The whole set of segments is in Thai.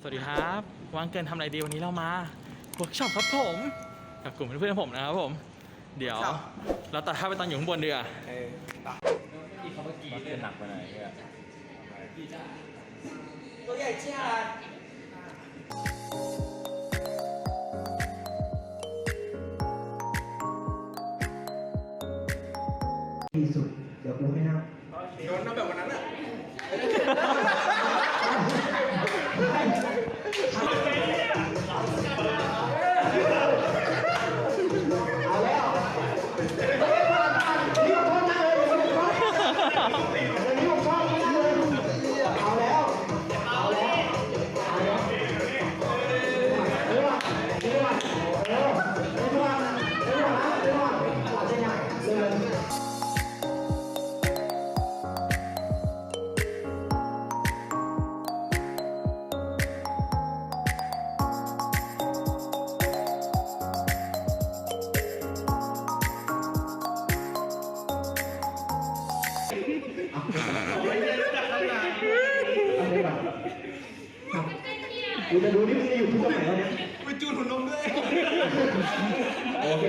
สวัสดีครับวางเกินทำอะไรดีวันนี้เรามาเวิร์กช็อปครับผมกับกลุ่มเพื่อนๆผมนะครับผม เดี๋ยว เราตัดภาพไปตอนอยู่ข้างบนเดือเออตักที่เขาเมื่อกี้มันเป็นหนักไปไหนเนี่ยตัวใหญ่เชียดดีสุด เดี๋ยวกูให้นั่งโดนนะแบบวันนั้นอะ Come on. กูจะดูนี่มึงจะอยู่ที่ตรงไหนวะเนี่ย ไปจูนหุ่นนมด้วยโอเค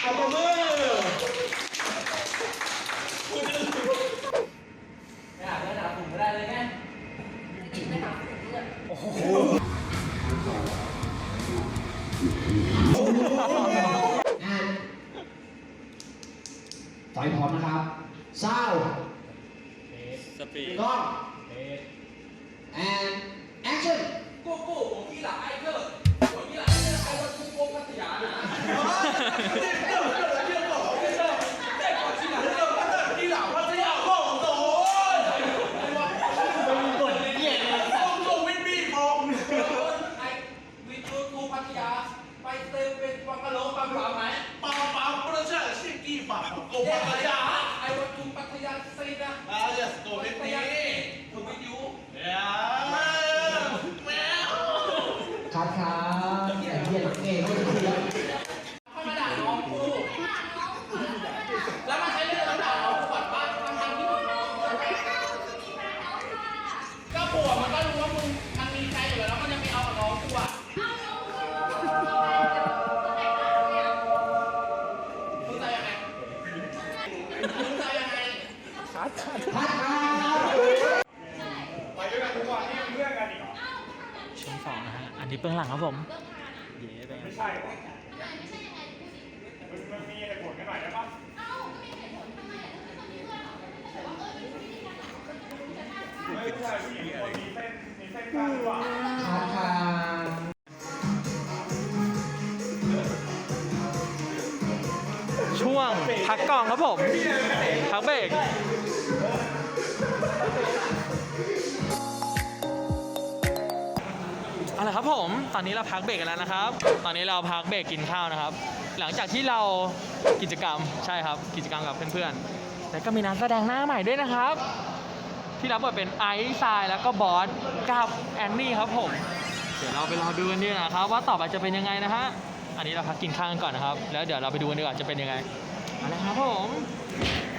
เอาตัวมืออ่านไฟพร้อมนะครับเศร้าสปีดกล้อง and action กูกูผมที่หลังไอ้เธอผมที่หลังไอ้เธอไอ้วันกูโกงพัทยานะ คัดครับไปด้วยกันทุกวันนี่เป็นเพื่อนกันอีกเหรอช่วงสองนะฮะ อันนี้เบื้องหลังครับผม เย้ไปไม่ใช่มันมันมีเหตุผลกันหน่อยได้ปะไม่ผู้ชายผู้หญิงคนมีเส้นมีเส้นกล้ามหรือเปล่าคัดครับช่วงพักกองครับผม พักเบรก เอาละครับผมตอนนี้เราพักเบรกกันแล้วนะครับ ตอนนี้เราพักเบรกกินข้าวนะครับ หลังจากที่เรากิจกรรมใช่ครับ กิจกรรมกับเพื่อนๆแล้วก็มีนักแสดงหน้าใหม่ด้วยนะครับ ที่รับบทเป็นไอซ์ทรายแล้วก็บอสกับแอนนี่ครับผมเดี๋ยวเราไปรอดูกันดีนะครับ ว่าต่อไปจะเป็นยังไงนะฮะอันนี้เราพักกินข้าวกันก่อนนะครับ แล้วเดี๋ยวเราไปดูกันดีกว่าจะเป็นยังไงมาเลยครับผม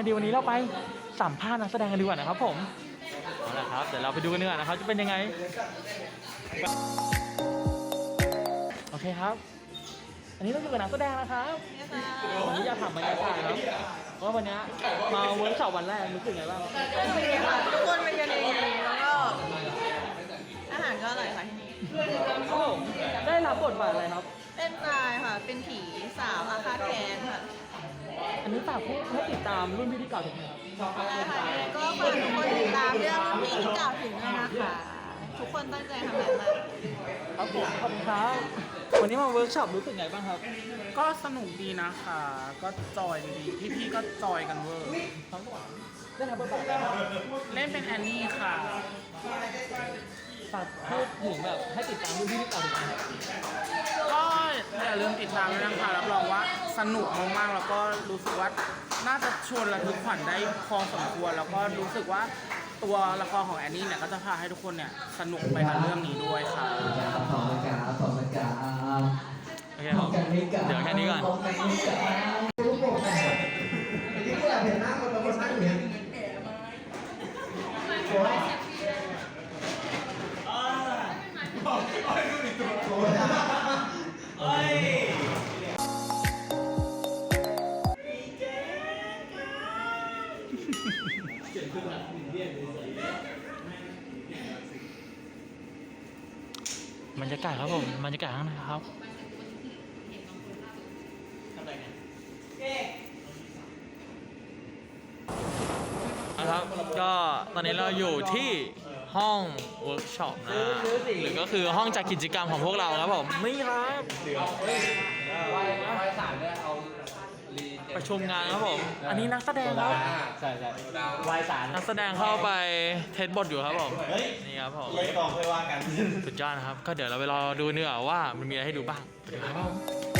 ผมว่างกันพนาดีวันนี้เราไปสัมภาษณ์นักแสดงกันดีกว่านะครับ ผมเอาละครับเดี๋ยวเราไปดูกันดีกว่านะครับจะเป็นยังไงโอเคครับ อันนี้เราอยู่กับนักแสดงนะครับวันนี้อยากถามบรรยากาศครับว่าวันนี้มาเวิร์กช็อปวันแรกรู้สึกไงบ้างทุกคนเป็นกันเองแล้วก็อาหารก็อร่อยค่ะที่นี่ครับผมได้รับบทบาทอะไรครับ เป็นนายค่ะ เป็นผีสาวอาฆาตแค้นค่ะ อันนี้ฝากผู้ให้ติดตามรุ่นพี่ที่เก่าถึงไหมครับค่ะยังไงก็ฝากทุกคนติดตามเรื่องรุ่นพี่ที่กล่าวถึงด้วยนะคะ ทุกคนตั้งใจทำงานมาก ครับผมขอบคุณครับวันนี้มาเวิร์กช็อปรู้สึกไงบ้างครับก็สนุกดีนะคะ ก็จอยดีพี่พี่ก็จอยกันเวอร์ครับผมได้รับบทบาทอะไรครับเล่นเป็นแอนนี่ค่ะ ฝากพูดถึงแบบให้ติดตามรุ่นพี่ที่ต่อติดตาม ก็อย่าลืมติดตามด้วยนะคะรับรองว่าสนุกมากๆแล้วก็รู้สึกว่าน่าจะชวนระทึกขวัญได้พอสมควรแล้วก็รู้สึกว่าตัวละครของแอนนี่เนี่ยก็จะพาให้ทุกคนเนี่ยสนุกไปกับเรื่องนี้ด้วยค่ะครับขอบคุณครับขอบคุณครับโอเคครับเดี๋ยวแค่นี้ก่อนขอบคุณครับลูกโป่งแตกไอ้ที่กูอยากเห็นหน้าคนเราคนนั่งอย่างเงี้ย บผมบรรยากาศข้างในครับนะครับก็ตอนนี้เราอยู่ที่ห้องเวิร์กช็อปนะหรือก็คือห้องจัดกิจกรรมของพวกเราครับผมนี่ครับป ระชุมงานครับผม อันนี้นักแสดงครับ ใช่ใช่วายสารนักแสดงเข้าไปเทสบทอยู่ครับผมนี่ครับผมไม่ต้องค่อยว่ากัน สุดยอดนะครับ ก็เดี๋ยวเราไปรอดูเนื้อว่ามันมีอะไรให้ดูบ้างไปดูครับ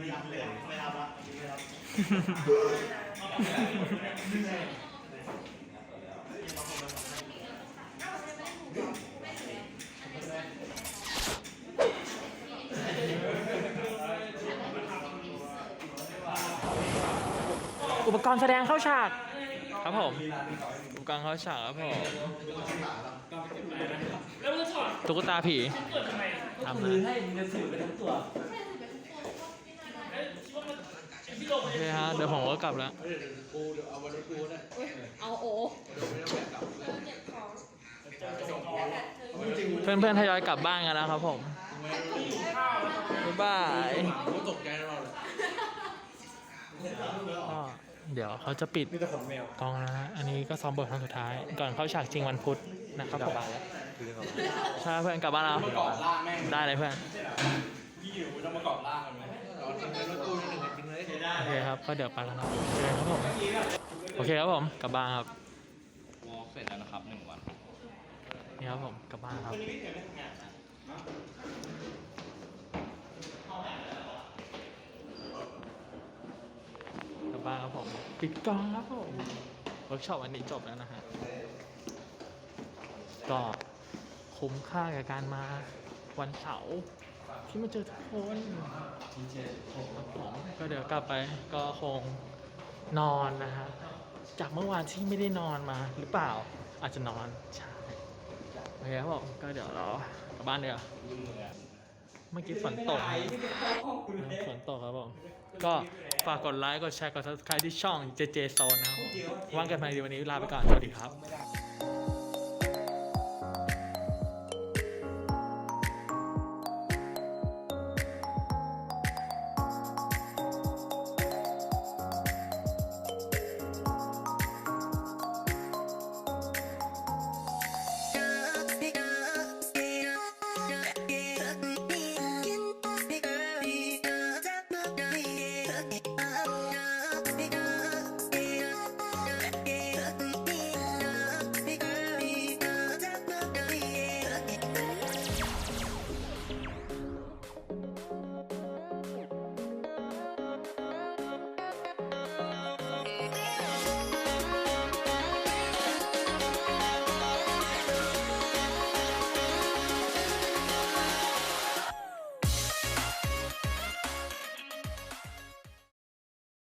ม่รับเลยไม่รับละไม่รับอุปกรณ์แสดงเข้าฉาก ครับผม อุปกรณ์เข้าฉากครับผมตุ๊กตาผีทำนะโอ เคฮะ เดี๋ยวผมก็กลับแล้วเอาโอ้เพื่อนๆทยอยกลับบ้านกันแล้วครับผมบ๊ายบายก็เดี๋ยวเขาจะปิดกองแล้วนะฮะ อันนี้ก็ซ้อมบทครั้งสุดท้าย ก่อนเข้าฉากจริงวันพุธนะครับผมใช่เพื่อนกลับบ้านแล้วได้เลยเพื่อน โอเคครับ ก็เดี๋ยวไปแล้วนะเจอกันครับผม โอเคครับผม กลับบ้านครับวอล์กเสร็จแล้วนะครับหนึ่งวัน นี่ครับผม กลับบ้านครับ กลับบ้านครับผม ปิดกล้องครับผม เวิร์กช็อปวันนี้จบแล้วนะฮะ ก็คุ้มค่ากับการมาวันเสาร์ ที่มาเจอทุกคนก็เดี๋ยวกลับไปก็คงนอนนะฮะ จากเมื่อวานที่ไม่ได้นอนมาหรือเปล่า อาจจะนอนใช่โอเคครับผมก็เดี๋ยวเรากลับบ้านเดี๋ยวเมื่อกี้ฝนตกฝนตกครับผม ก็ฝากกดไลค์ กดแชร์ กด subscribe ที่ช่อง JJ Zone นะครับว่างกันไปดีวันนี้ลาไปก่อน สวัสดีครับ